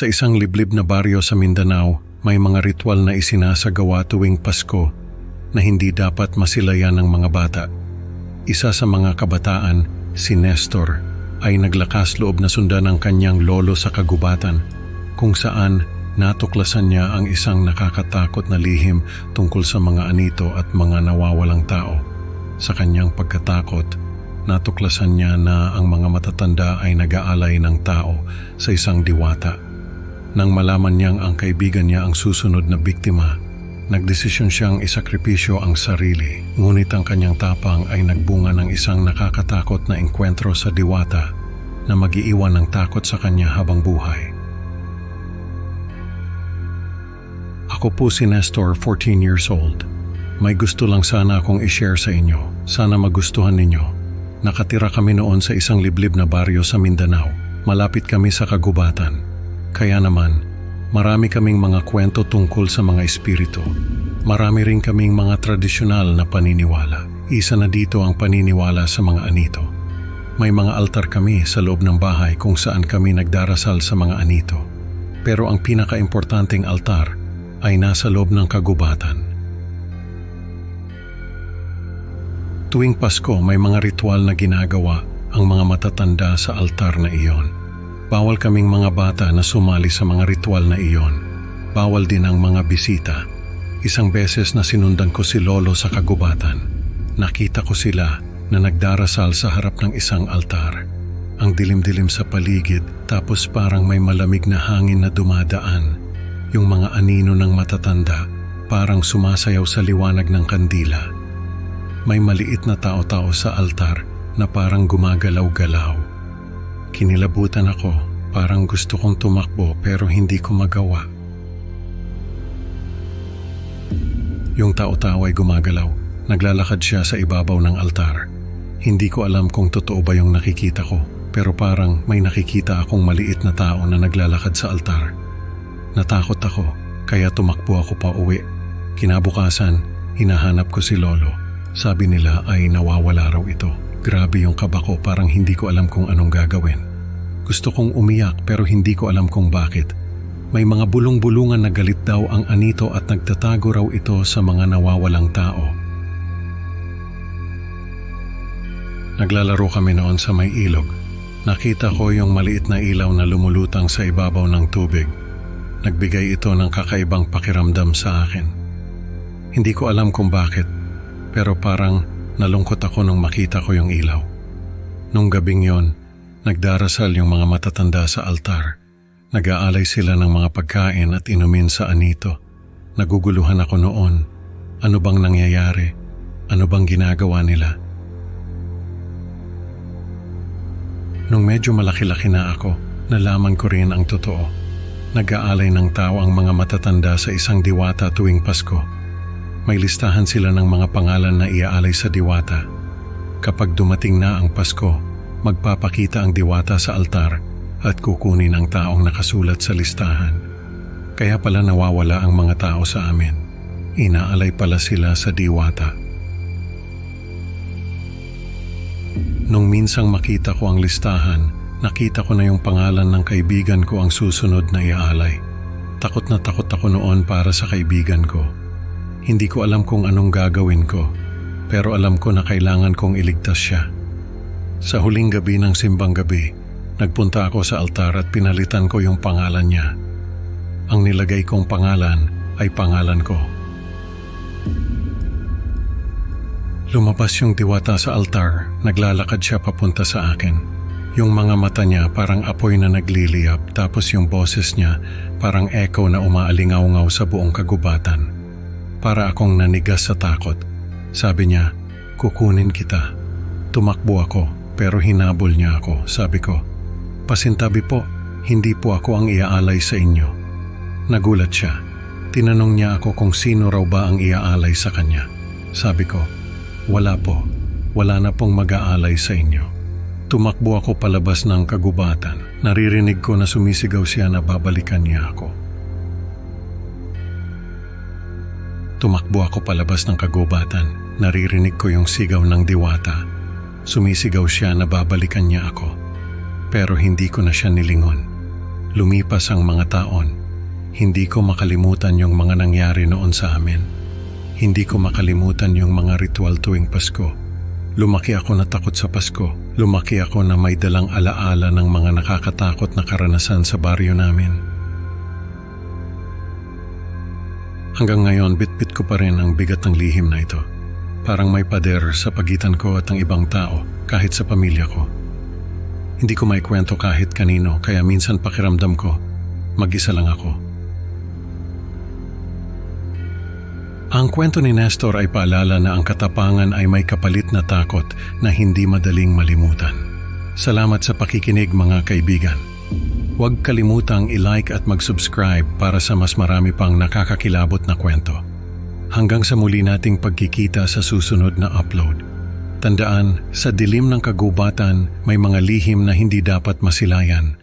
Sa isang liblib na baryo sa Mindanao, may mga ritual na isinasagawa tuwing Pasko na hindi dapat masilayan ng mga bata. Isa sa mga kabataan, si Nestor, ay naglakas loob na sundan ang kanyang lolo sa kagubatan kung saan natuklasan niya ang isang nakakatakot na lihim tungkol sa mga anito at mga nawawalang tao. Sa kanyang pagkatakot, natuklasan niya na ang mga matatanda ay nag-aalay ng tao sa isang diwata. Nang malaman niyang ang kaibigan niya ang susunod na biktima, nagdesisyon siyang isakripisyo ang sarili. Ngunit ang kanyang tapang ay nagbunga ng isang nakakatakot na engkwentro sa diwata na magiiwan ng takot sa kanya habang buhay. Ako po si Nestor, 14 years old. May gusto lang sana akong i-share sa inyo. Sana magustuhan ninyo. Nakatira kami noon sa isang liblib na baryo sa Mindanao. Malapit kami sa kagubatan. Kaya naman, marami kaming mga kwento tungkol sa mga espiritu. Marami rin kaming mga tradisyonal na paniniwala. Isa na dito ang paniniwala sa mga anito. May mga altar kami sa loob ng bahay kung saan kami nagdarasal sa mga anito. Pero ang pinakaimportanteng altar ay nasa loob ng kagubatan. Tuwing Pasko may mga ritual na ginagawa ang mga matatanda sa altar na iyon. Bawal kaming mga bata na sumali sa mga ritual na iyon. Bawal din ang mga bisita. Isang beses na sinundan ko si Lolo sa kagubatan. Nakita ko sila na nagdarasal sa harap ng isang altar. Ang dilim-dilim sa paligid tapos parang may malamig na hangin na dumadaan. Yung mga anino ng matatanda parang sumasayaw sa liwanag ng kandila. May maliit na tao-tao sa altar na parang gumagalaw-galaw. Kinilabutan ako, parang gusto kong tumakbo pero hindi ko magawa. Yung tao-tao ay gumagalaw. Naglalakad siya sa ibabaw ng altar. Hindi ko alam kung totoo ba yung nakikita ko, pero parang may nakikita akong maliit na tao na naglalakad sa altar. Natakot ako, kaya tumakbo ako pa uwi. Kinabukasan, hinahanap ko si Lolo. Sabi nila ay nawawala raw ito. Grabe yung kaba ko, parang hindi ko alam kung anong gagawin. Gusto kong umiyak pero hindi ko alam kung bakit. May mga bulong-bulungan na galit daw ang anito at nagtatago raw ito sa mga nawawalang tao. Naglalaro kami noon sa may ilog. Nakita ko yung maliit na ilaw na lumulutang sa ibabaw ng tubig. Nagbigay ito ng kakaibang pakiramdam sa akin. Hindi ko alam kung bakit, pero parang nalungkot ako nung makita ko yung ilaw. Nung gabing yon, nagdarasal yung mga matatanda sa altar. Nag-aalay sila ng mga pagkain at inumin sa anito. Naguguluhan ako noon. Ano bang nangyayari? Ano bang ginagawa nila? Nung medyo malaki-laki na ako, nalaman ko rin ang totoo. Nag-aalay ng tao ang mga matatanda sa isang diwata tuwing Pasko. May listahan sila ng mga pangalan na iaalay sa diwata. Kapag dumating na ang Pasko, magpapakita ang diwata sa altar at kukunin ang taong nakasulat sa listahan. Kaya pala nawawala ang mga tao sa amin. Inaalay pala sila sa diwata. Nung minsang makita ko ang listahan, nakita ko na yung pangalan ng kaibigan ko ang susunod na iaalay. Takot na takot ako noon para sa kaibigan ko. Hindi ko alam kung anong gagawin ko, pero alam ko na kailangan kong iligtas siya. Sa huling gabi ng simbang gabi, nagpunta ako sa altar at pinalitan ko yung pangalan niya. Ang nilagay kong pangalan ay pangalan ko. Lumabas yung diwata sa altar, naglalakad siya papunta sa akin. Yung mga mata niya parang apoy na nagliliyap tapos yung boses niya parang echo na umaalingaw-ngaw sa buong kagubatan. Para akong nanigas sa takot. Sabi niya, kukunin kita. Tumakbo ako pero hinabol niya ako. Sabi ko, pasintabi po, hindi po ako ang iaalay sa inyo. Nagulat siya. Tinanong niya ako kung sino raw ba ang iaalay sa kanya. Sabi ko, wala po. Wala na pong mag-aalay sa inyo. Tumakbo ako palabas ng kagubatan. Naririnig ko na sumisigaw siya na babalikan niya ako. Tumakbo ako palabas ng kagubatan. Naririnig ko yung sigaw ng diwata. Sumisigaw siya na babalikan niya ako. Pero hindi ko na siya nilingon. Lumipas ang mga taon. Hindi ko makalimutan yung mga nangyari noon sa amin. Hindi ko makalimutan yung mga ritual tuwing Pasko. Lumaki ako na takot sa Pasko. Lumaki ako na may dalang alaala ng mga nakakatakot na karanasan sa baryo namin. Hanggang ngayon, bitbit ko pa rin ang bigat ng lihim na ito. Parang may pader sa pagitan ko at ang ibang tao, kahit sa pamilya ko. Hindi ko maikwento kahit kanino, kaya minsan pakiramdam ko, mag-isa lang ako. Ang kwento ni Nestor ay paalala na ang katapangan ay may kapalit na takot na hindi madaling malimutan. Salamat sa pakikinig mga kaibigan. Huwag kalimutang i-like at mag-subscribe para sa mas marami pang nakakakilabot na kwento. Hanggang sa muli nating pagkikita sa susunod na upload. Tandaan, sa dilim ng kagubatan may mga lihim na hindi dapat masilayan